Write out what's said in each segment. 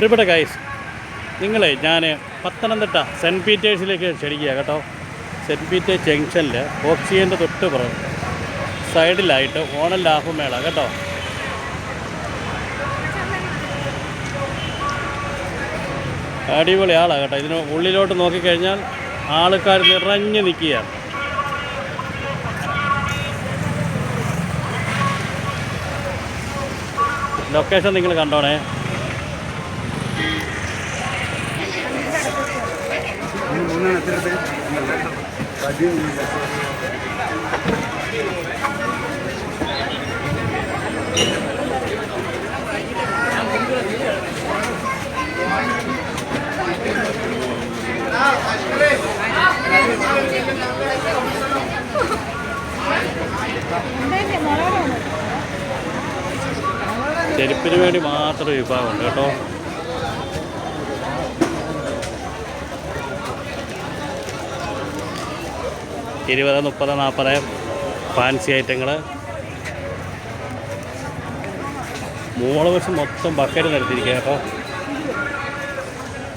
പ്രിയപ്പെട്ട ഗൈസ് നിങ്ങളെ ഞാൻ പത്തനംതിട്ട സെന്റ് പീറ്റേഴ്സിലേക്ക് ക്ഷണിക്കുക കേട്ടോ. സെന്റ് പീറ്റേഴ്സ് ജംഗ്ഷനിൽ ഓക്സിജന്റെ തൊട്ട് പുറം സൈഡിലായിട്ട് ഓണം ലാഭമേള കേട്ടോ. അടിപൊളി ആളാണ് കേട്ടോ. ഇതിന് ഉള്ളിലോട്ട് നോക്കിക്കഴിഞ്ഞാൽ ആൾക്കാർ നിറഞ്ഞു നിൽക്കുകയാണ്. ലൊക്കേഷൻ നിങ്ങൾ കണ്ടോണേ. ചെരുപ്പിന് വേണ്ടി മാത്രം വിഭാഗമുണ്ട് കേട്ടോ. ഇരുപത് മുപ്പത് നാൽപ്പത് ഫാൻസി ഐറ്റങ്ങൾ മൂള വശം മൊത്തം ബക്കറ്റ് നിരത്തിയിരിക്കുക അപ്പോൾ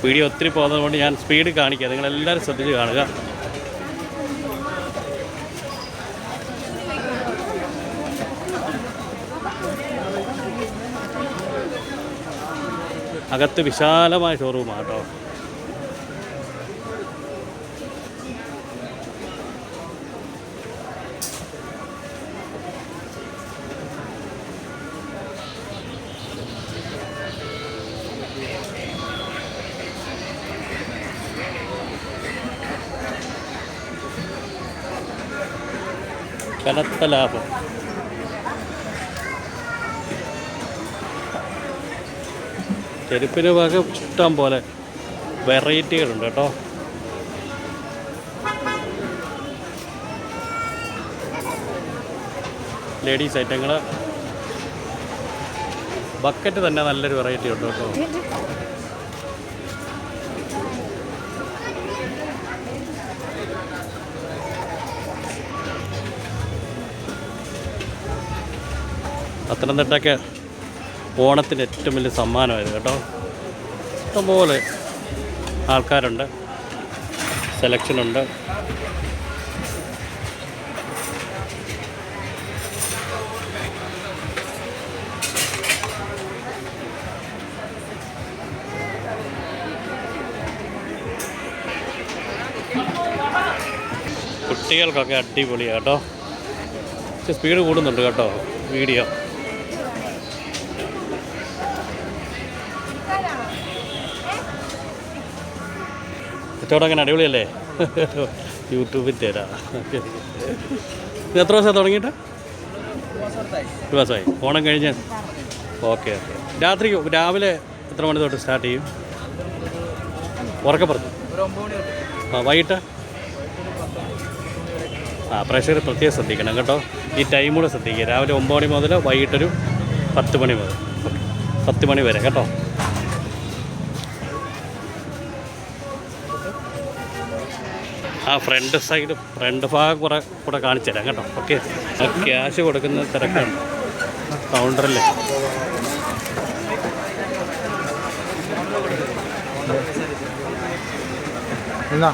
വീഡിയോ ഒത്തിരി പോകുന്നത് കൊണ്ട് ഞാൻ സ്പീഡ് കാണിക്കുക നിങ്ങളെല്ലാവരും ശ്രദ്ധിച്ച് കാണുക. അകത്ത് വിശാലമായ ഷോറൂമാണ് കേട്ടോ. കനത്ത ലാഭം. ചെരുപ്പിന് വക ഇഷ്ടം പോലെ വെറൈറ്റികളുണ്ട് കേട്ടോ. ലേഡീസ് ഐറ്റങ്ങൾ ബക്കറ്റ് തന്നെ നല്ലൊരു വെറൈറ്റി ഉണ്ട് കേട്ടോ. പത്തനംതിട്ടയ്ക്ക് ഓണത്തിന് ഏറ്റവും വലിയ സമ്മാനമായിരുന്നു കേട്ടോ. ഇഷ്ടംപോലെ ആൾക്കാരുണ്ട്. സെലക്ഷനുണ്ട് കുട്ടികൾക്കൊക്കെ അടിപൊളിയാണ് കേട്ടോ. സ്പീഡ് കൂടുന്നുണ്ട് കേട്ടോ വീഡിയോ കച്ചവടം അങ്ങനെ അടിപൊളിയല്ലേ യൂട്യൂബിൽ തരാം. എത്ര ദിവസമാണ് തുടങ്ങിയിട്ട്? ഒരു മാസമായി. ഓണം കഴിഞ്ഞ്. Okay okay. രാത്രി രാവിലെ എത്ര മണി തൊട്ട് സ്റ്റാർട്ട് ചെയ്യും? ഉറക്കെ പറഞ്ഞു. ആ വൈകിട്ട്? ആ പ്രഷർ പ്രത്യേകം ശ്രദ്ധിക്കണം കേട്ടോ. ഈ ടൈം കൂടെ ശ്രദ്ധിക്കുക. രാവിലെ ഒമ്പത് മണി മുതൽ വൈകിട്ടൊരു പത്ത് മണി മുതൽ പത്ത് മണി വരെ കേട്ടോ. ആ ഫ്രണ്ട് സൈഡ് ഫ്രണ്ട് ഭാഗം കുറെ കൂടെ കാണിച്ചു തരാം കേട്ടോ. ഓക്കെ ക്യാഷ് കൊടുക്കുന്ന തിരക്കാണ്. കൗണ്ടറിൽ എന്നാ?